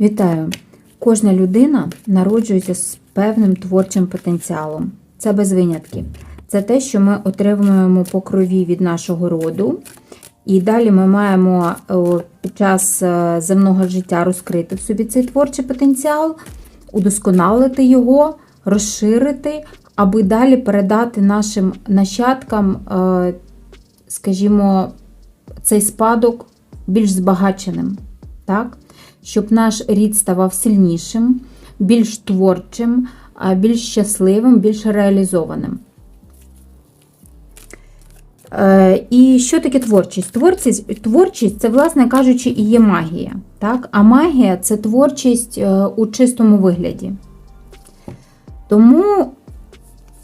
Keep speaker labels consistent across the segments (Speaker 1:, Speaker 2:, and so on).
Speaker 1: Вітаю! Кожна людина народжується з певним творчим потенціалом. Це без винятків. Це те, що ми отримуємо по крові від нашого роду. І далі ми маємо під час е, земного життя розкрити в собі цей творчий потенціал, удосконалити його, розширити, аби далі передати нашим нащадкам, е, скажімо, цей спадок більш збагаченим. Так? Щоб наш рід ставав сильнішим, більш творчим, більш щасливим, більш реалізованим. Е, І що таке творчість? Творчість, творчість це, власне кажучи, і є магія. Так? А магія це творчість е, у чистому вигляді. Тому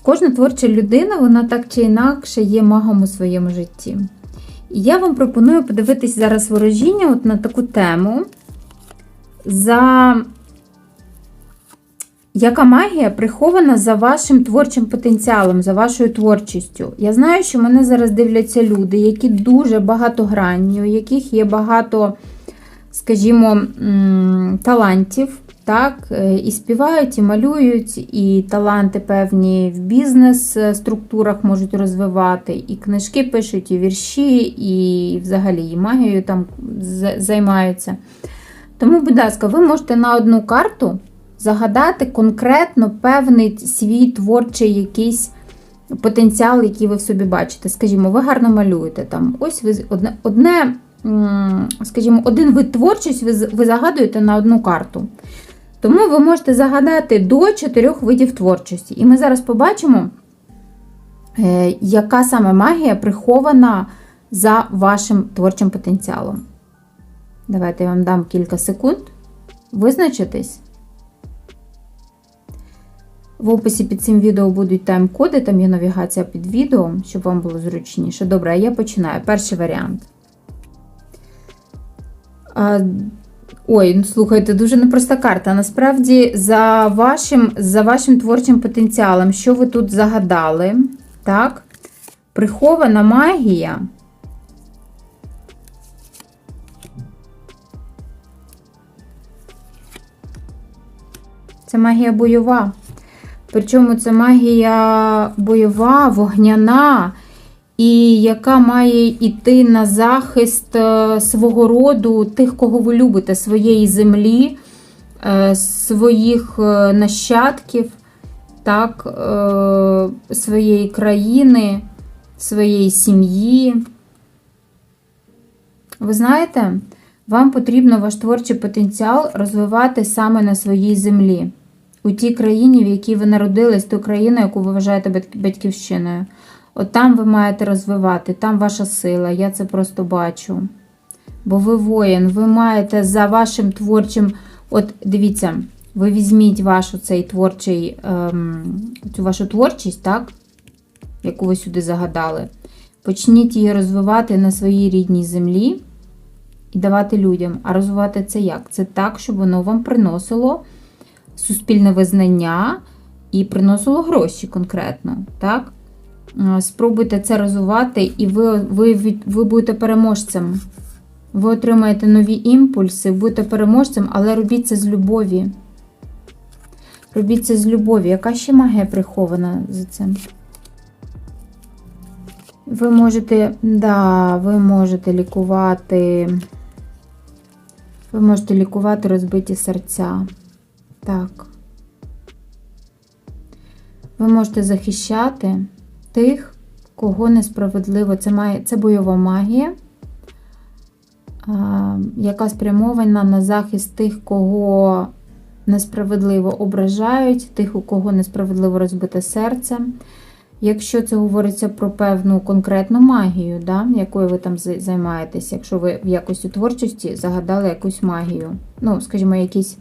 Speaker 1: кожна творча людина, вона так чи інакше є магом у своєму житті. І я вам пропоную подивитись зараз ворожіння от на таку тему, за яка магія прихована за вашим творчим потенціалом, за вашою творчістю. Я знаю, що мене зараз дивляться люди, які дуже багатогранні, у яких є багато, скажімо, талантів. Так, е, і співають, і малюють, і таланти певні в бізнес-структурах можуть розвивати, і книжки пишуть, і вірші, і взагалі і магією там займаються. Тому, будь ласка, ви можете на одну карту загадати конкретно певний свій творчий якийсь потенціал, який ви в собі бачите. Скажімо, ви гарно малюєте там. Ось ви одне, одне скажімо, один вид творчості ви, ви загадуєте на одну карту. Тому ви можете загадати до чотирьох видів творчості. І ми зараз побачимо, е, яка саме магія прихована за вашим творчим потенціалом. Давайте я вам дам кілька секунд. Визначитись. В описі під цим відео будуть тайм-коди, там є навігація під відео, щоб вам було зручніше. Добре, я починаю. Перший варіант. А, Ой, ну слухайте, дуже непроста карта. Насправді, за вашим, за вашим творчим потенціалом, що ви тут загадали, так? Прихована магія. Це магія бойова. Причому це магія бойова, вогняна, і яка має йти на захист е, свого роду, тих, кого ви любите, своєї землі, е, своїх е, нащадків, так, своєї країни, своєї сім'ї. Ви знаєте, вам потрібно ваш творчий потенціал розвивати саме на своїй землі, у тій країні, в якій ви народились, ту країну, яку ви вважаєте батьківщиною. От там ви маєте розвивати, там ваша сила, я це просто бачу. Бо ви воїн, ви маєте за вашим творчим. От дивіться, ви візьміть вашу цей творчий, ем, цю вашу творчість, так? яку ви сюди загадали. Почніть її розвивати на своїй рідній землі і давати людям. А розвивати це як? Це так, щоб воно вам приносило суспільне визнання і приносило гроші конкретно. Так? Спробуйте це розвивати, і ви, ви, ви будете переможцем. Ви отримаєте нові імпульси, будете переможцем, але робіть це з любові. Робіть це з любові. Яка ще магія прихована за цим? Ви можете, да, ви можете лікувати. Ви можете лікувати розбиті серця. Так. Ви можете захищати тих, кого несправедливо. Це, має, це бойова магія, яка спрямована на захист тих, кого несправедливо ображають, тих, у кого несправедливо розбите серце. Якщо це говориться про певну конкретну магію, да, якою ви там зай- займаєтесь, якщо ви в якості творчості загадали якусь магію, ну, скажімо, якісь,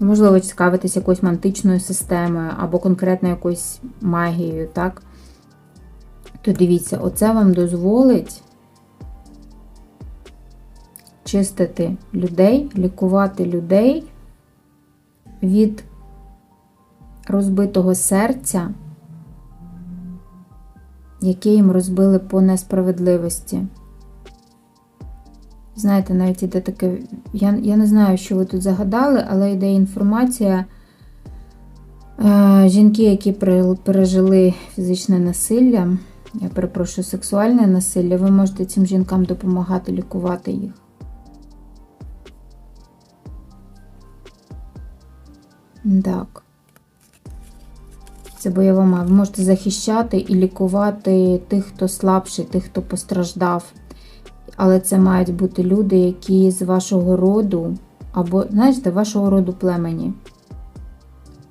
Speaker 1: можливо, цікавитесь якоюсь мантичною системою або конкретно якоюсь магією, так, то дивіться, оце вам дозволить чистити людей, лікувати людей від розбитого серця, яке їм розбили по несправедливості. Знаєте, навіть іде таке. Я, я не знаю, що ви тут загадали, але йде інформація. Е, жінки, які пережили фізичне насилля, я перепрошую, сексуальне насилля, ви можете цим жінкам допомагати лікувати їх. Так. Це бойова мова. Ви можете захищати і лікувати тих, хто слабший, тих, хто постраждав. Але це мають бути люди, які з вашого роду, або, знаєте, вашого роду племені.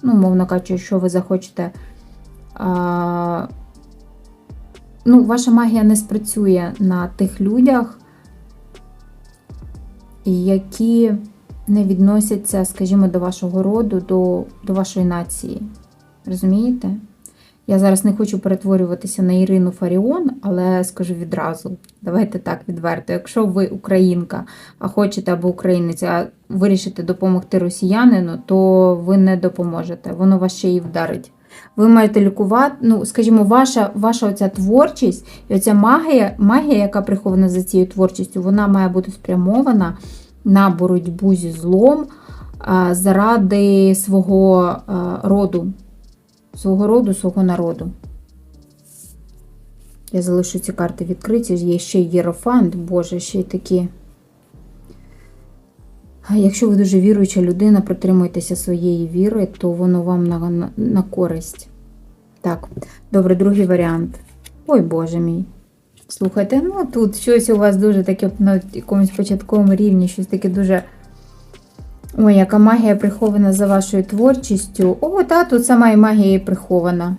Speaker 1: Ну, мовно кажучи, якщо ви захочете. А, ну, ваша магія не спрацює на тих людях, які не відносяться, скажімо, до вашого роду, до, до вашої нації. Розумієте? Я зараз не хочу перетворюватися на Ірину Фаріон, але скажу відразу. Давайте так відверто. Якщо ви українка, а хочете або українець, а вирішите допомогти росіянину, то ви не допоможете. Воно вас ще й вдарить. Ви маєте лікувати, ну, скажімо, ваша ваша оця творчість і оця магія, магія, яка прихована за цією творчістю, вона має бути спрямована на боротьбу зі злом заради свого роду свого роду, свого народу. Я залишу ці карти відкриті. Є ще єрофант, Боже, ще й такі. Якщо ви дуже віруюча людина, притримуйтеся своєї віри, то воно вам на, на, на користь. Так, добре, другий варіант. Ой, Боже мій. Слухайте, ну тут щось у вас дуже таке на якомусь початковому рівні, щось таке дуже. Ой, яка магія прихована за вашою творчістю. О, та, тут сама і магія прихована.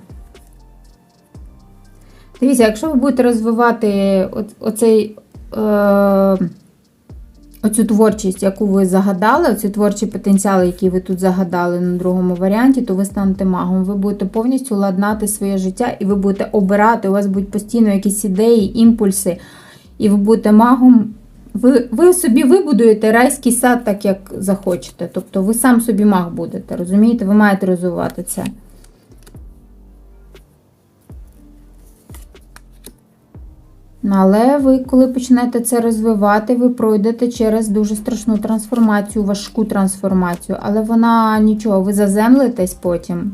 Speaker 1: Дивіться, якщо ви будете розвивати оцей, е, оцю творчість, яку ви загадали, оцей творчий потенціал, який ви тут загадали на другому варіанті, то ви станете магом. Ви будете повністю ладнати своє життя і ви будете обирати, у вас будуть постійно якісь ідеї, імпульси, і ви будете магом. Ви, ви собі вибудуєте райський сад так, як захочете. Тобто ви сам собі маг будете, розумієте? Ви маєте розвивати це. Але ви, коли почнете це розвивати, ви пройдете через дуже страшну трансформацію, важку трансформацію. Але вона нічого, ви заземлитесь потім.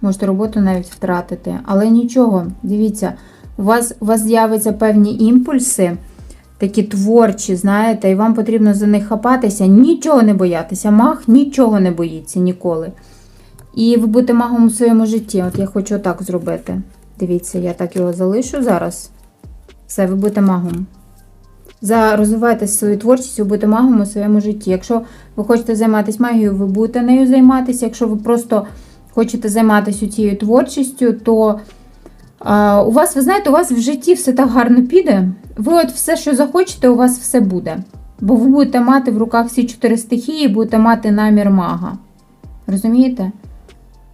Speaker 1: Можете роботу навіть втратити. Але нічого, дивіться, у вас, у вас з'являться певні імпульси такі творчі, знаєте, і вам потрібно за них хапатися, нічого не боятися. Маг нічого не боїться ніколи. І ви будете магом у своєму житті. От я хочу отак зробити. Дивіться, я так його залишу зараз. Все, ви будете магом. За розвивайте свою творчість, ви будете магом у своєму житті. Якщо ви хочете займатися магією, ви будете нею займатися. Якщо ви просто хочете займатися цією творчістю, то а, у вас, ви знаєте, у вас в житті все так гарно піде. Ви от все, що захочете, у вас все буде. Бо ви будете мати в руках всі чотири стихії, будете мати намір мага. Розумієте?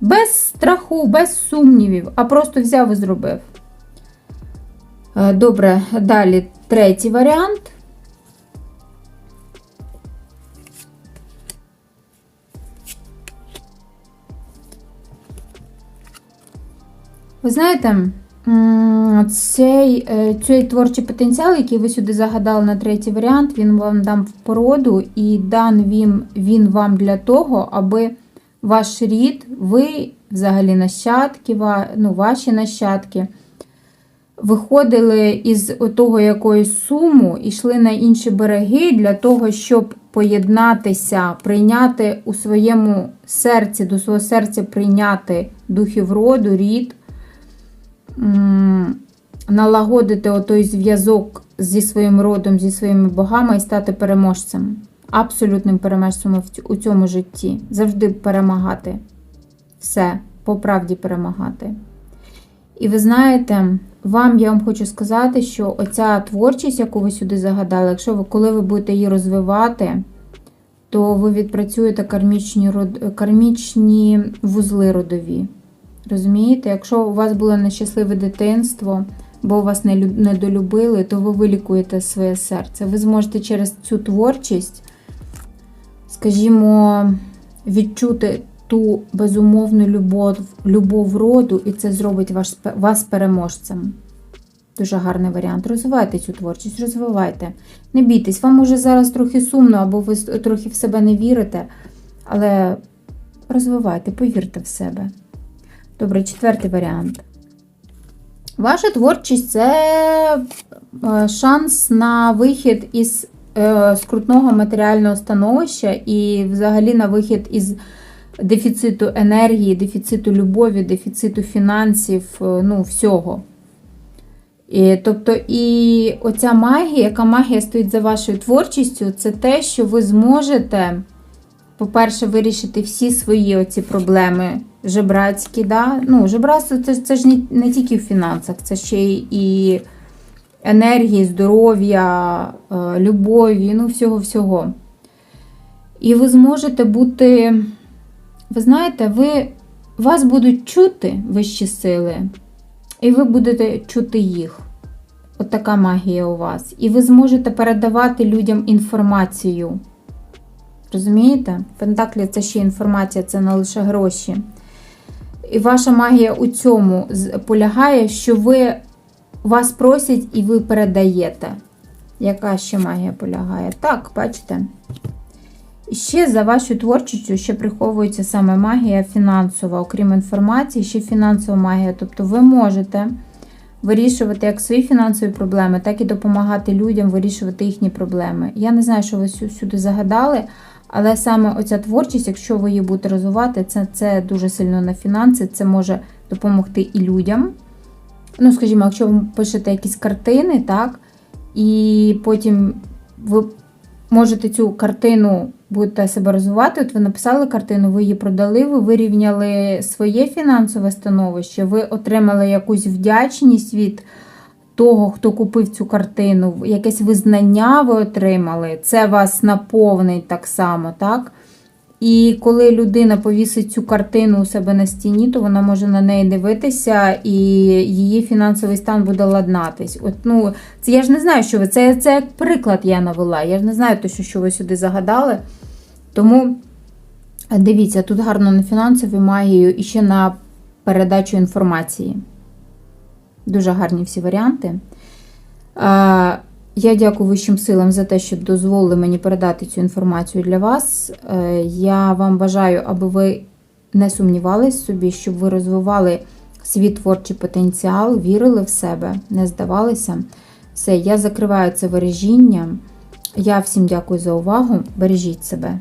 Speaker 1: Без страху, без сумнівів, а просто взяв і зробив. Е, Добре, далі третій варіант. Ви знаєте, цей, е, цей творчий потенціал, який ви сюди загадали на третій варіант, він вам дам в породу і дан він, він вам для того, аби ваш рід, ви, взагалі нащадки, ну, ваші нащадки, виходили із того якоїсь суму і йшли на інші береги для того, щоб поєднатися, прийняти у своєму серці, до свого серця прийняти духів роду, рід, налагодити отой зв'язок зі своїм родом, зі своїми богами і стати переможцем. Абсолютним переможцем у цьому житті. Завжди перемагати. Все, по правді перемагати. І ви знаєте, вам я вам хочу сказати, що оця творчість, яку ви сюди загадали, якщо ви коли ви будете її розвивати, то ви відпрацюєте кармічні, кармічні вузли родові. Розумієте? Якщо у вас було нещасливе дитинство, бо вас не лю- недолюбили, то ви вилікуєте своє серце. Ви зможете через цю творчість, скажімо, відчути ту безумовну любов, любов роду, і це зробить ваш, вас переможцем. Дуже гарний варіант. Розвивайте цю творчість, розвивайте. Не бійтесь, вам може зараз трохи сумно, або ви трохи в себе не вірите, але розвивайте, повірте в себе. Добре, четвертий варіант. Ваша творчість це е, шанс на вихід із е, скрутного матеріального становища і взагалі на вихід із дефіциту енергії, дефіциту любові, дефіциту фінансів, е, ну, всього. І, тобто, і оця магія, яка магія стоїть за вашою творчістю, це те, що ви зможете, по-перше, вирішити всі свої оці проблеми жебрацькі. Да? Ну, жебрацтво це, це ж не, не тільки в фінансах, це ще і енергії, здоров'я, е, любові, ну, всього-всього. І ви зможете бути, ви знаєте, ви, вас будуть чути вищі сили, і ви будете чути їх. От така магія у вас. І ви зможете передавати людям інформацію. Розумієте? Пентаклі це ще інформація, це не лише гроші. І ваша магія у цьому полягає, що ви вас просять і ви передаєте. Яка ще магія полягає? Так, бачите? Ще за вашою творчістю ще приховується саме магія фінансова, окрім інформації, ще фінансова магія. Тобто ви можете вирішувати як свої фінансові проблеми, так і допомагати людям вирішувати їхні проблеми. Я не знаю, що ви сю- сюди загадали, але саме оця творчість, якщо ви її будете розвивати, це, це дуже сильно на фінанси, це може допомогти і людям. Ну, скажімо, якщо ви пишете якісь картини, так, і потім ви можете цю картину будете себе розвивати. От ви написали картину, ви її продали, ви вирівняли своє фінансове становище, ви отримали якусь вдячність від того, хто купив цю картину, якесь визнання ви отримали. Це вас наповнить так само, так? І коли людина повісить цю картину у себе на стіні, то вона може на неї дивитися, і її фінансовий стан буде ладнатись. От, ну, це я ж не знаю, що ви. Це, це як приклад я навела. Я ж не знаю точно, що ви сюди загадали. Тому дивіться, тут гарно на фінансові магію і ще на передачу інформації. Дуже гарні всі варіанти. Я дякую вищим силам за те, що дозволили мені передати цю інформацію для вас. Е, Я вам бажаю, аби ви не сумнівались собі, щоб ви розвивали свій творчий потенціал, вірили в себе, не здавалися. Все, я закриваю це виражіння. Я всім дякую за увагу. Бережіть себе.